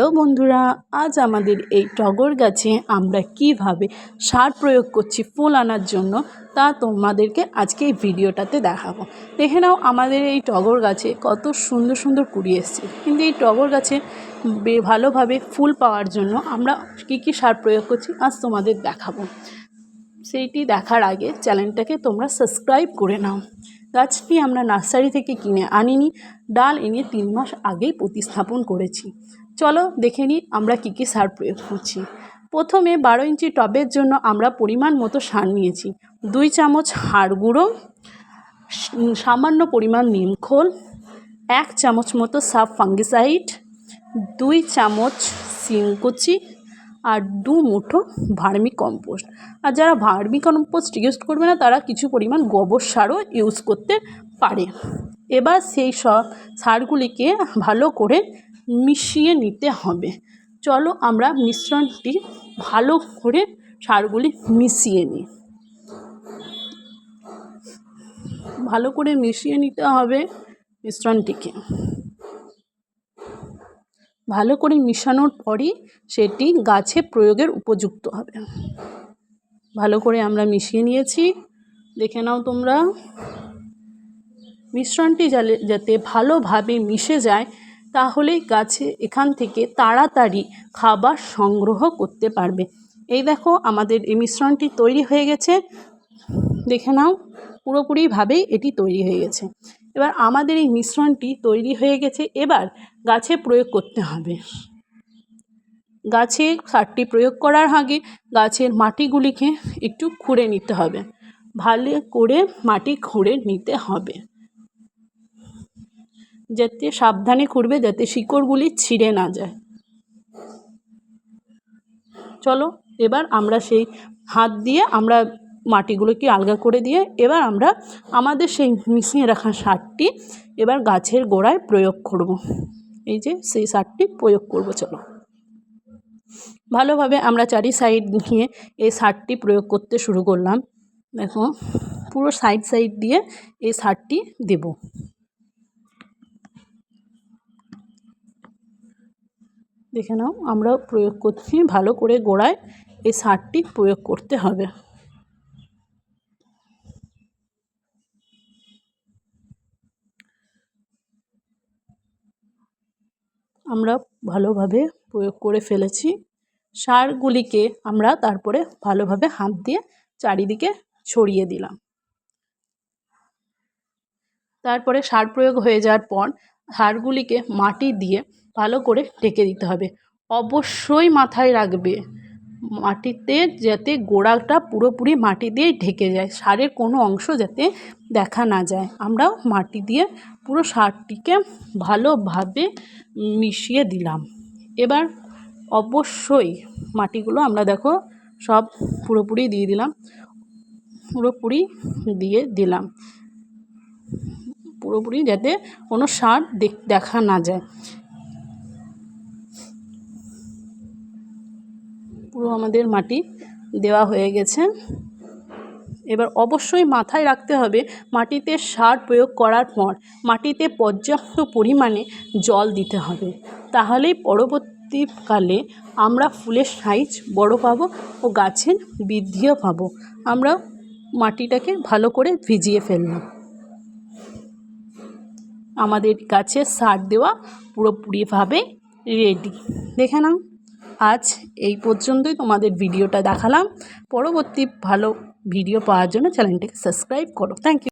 Hello বন্ধুরা, আজ আমাদের এই টগর গাছে আমরা কীভাবে সার প্রয়োগ করছি ফুল আনার জন্য তা তোমাদেরকে আজকে এই ভিডিওটাতে দেখাবো। দেখে নাও আমাদের এই টগর গাছে কত সুন্দর সুন্দর কুড়ি এসছে। কিন্তু এই টগর গাছে ভালোভাবে ফুল পাওয়ার জন্য আমরা কী কী সার প্রয়োগ করছি আজ তোমাদের দেখাবো। সেইটি দেখার আগে চ্যানেলটাকে তোমরা সাবস্ক্রাইব করে নাও। গাছটি আমরা নার্সারি থেকে কিনে আনিনি, ডাল এনে তিন মাস আগেই প্রতিস্থাপন করেছি। চলো দেখে নিই আমরা কী কী সার প্রয়োগ করছি। প্রথমে বারো ইঞ্চি টবের জন্য আমরা পরিমাণ মতো সার নিয়েছি। দুই চামচ হাড় গুঁড়ো সামান্য পরিমাণ নিমখোল এক চামচ মতো সাব ফাঙ্গিসাইড দুই চামচ সিংকুচি আর দু মুঠো ভার্মি কম্পোস্ট। আর যারা ভার্মি কম্পোস্ট ইউজ করবে না, তারা কিছু পরিমাণ গোবর সারও ইউজ করতে পারে। এবার সেই সব সারগুলিকে ভালো করে মিশিয়ে নিতে হবে। চলো আমরা মিশ্রণটি ভালো করে সারগুলি মিশিয়ে নিই। ভালো করে মিশিয়ে নিতে হবে মিশ্রণটিকে। ভালো করে মিশানোর পরই সেটি গাছে প্রয়োগের উপযুক্ত হবে। ভালো করে আমরা মিশিয়ে নিয়েছি। দেখে নাও তোমরা। মিশ্রণটি যাতে ভালোভাবে মিশে যায় তাহলে গাছে এখান থেকে তাড়াতাড়ি খাবার সংগ্রহ করতে পারবে। এই দেখো আমাদের এই মিশ্রণটি তৈরি হয়ে গেছে। দেখে নাও, পুরোপুরিভাবেই এটি তৈরি হয়ে গেছে। এবার আমাদের এই মিশ্রণটি তৈরি হয়ে গেছে, এবার গাছে প্রয়োগ করতে হবে। গাছে সারটি প্রয়োগ করার আগে গাছের মাটিগুলিকে একটু খুঁড়ে নিতে হবে। ভালো করে মাটি খুঁড়ে নিতে হবে। যাতে সাবধানে খুঁড়বে যাতে শিকড়গুলি ছিঁড়ে না যায়। চলো, এবার আমরা সেই হাত দিয়ে আমরা মাটিগুলোকে আলগা করে দিয়ে এবার আমরা আমাদের সেই মিশিয়ে রাখা সারটি এবার গাছের গোড়ায় প্রয়োগ করব। এই যে সেই সারটি প্রয়োগ করব, চলো। ভালোভাবে আমরা চারি সাইড নিয়ে এই সারটি প্রয়োগ করতে শুরু করলাম। দেখো, পুরো সাইড সাইড দিয়ে এই সারটি দেব। দেখে নাও, আমরা প্রয়োগ করছি, ভালো করে গোড়ায় এই সারটি প্রয়োগ করতে হবে। আমরা ভালোভাবে প্রয়োগ করে ফেলেছি। সারগুলিকে আমরা তারপরে ভালোভাবে হাত দিয়ে চারিদিকে ছড়িয়ে দিলাম। তারপরে সার প্রয়োগ হয়ে যাওয়ার পর সারগুলিকে মাটি দিয়ে ভালো করে ঢেকে দিতে হবে। অবশ্যই মাথায় রাখবে। মাটিতে যাতে গোড়াটা পুরোপুরি মাটি দিয়ে ঢেকে যায়, সারের কোনো অংশ যাতে দেখা না যায়। আমরা মাটি দিয়ে পুরো সারটিকে ভালোভাবে মিশিয়ে দিলাম। এবার অবশ্যই মাটিগুলো আমরা দেখো সব পুরোপুরি দিয়ে দিলাম, পুরোপুরি দিয়ে দিলাম। পুরোপুরি যাতে কোনো সার দেখ- না যায়। পুরো আমাদের মাটি দেওয়া হয়ে গেছে। এবার অবশ্যই মাথায় রাখতে হবে, মাটিতে সার প্রয়োগ করার পর মাটিতে পর্যাপ্ত পরিমাণে জল দিতে হবে। তাহলেই পরবর্তীকালে আমরা ফুলের সাইজ বড় পাবো ও গাছের বৃদ্ধিও পাবো। আমরা মাটিটাকে ভালো করে ভিজিয়ে ফেললাম আমাদের গাছে সার দেওয়া পুরোপুরিভাবে রেডি দেখে নাও। আজ এই পর্যন্তই তোমাদের ভিডিওটা দেখালাম। পরবর্তী ভালো ভিডিও পাওয়ার জন্য চ্যানেলটিকে সাবস্ক্রাইব করো। Thank you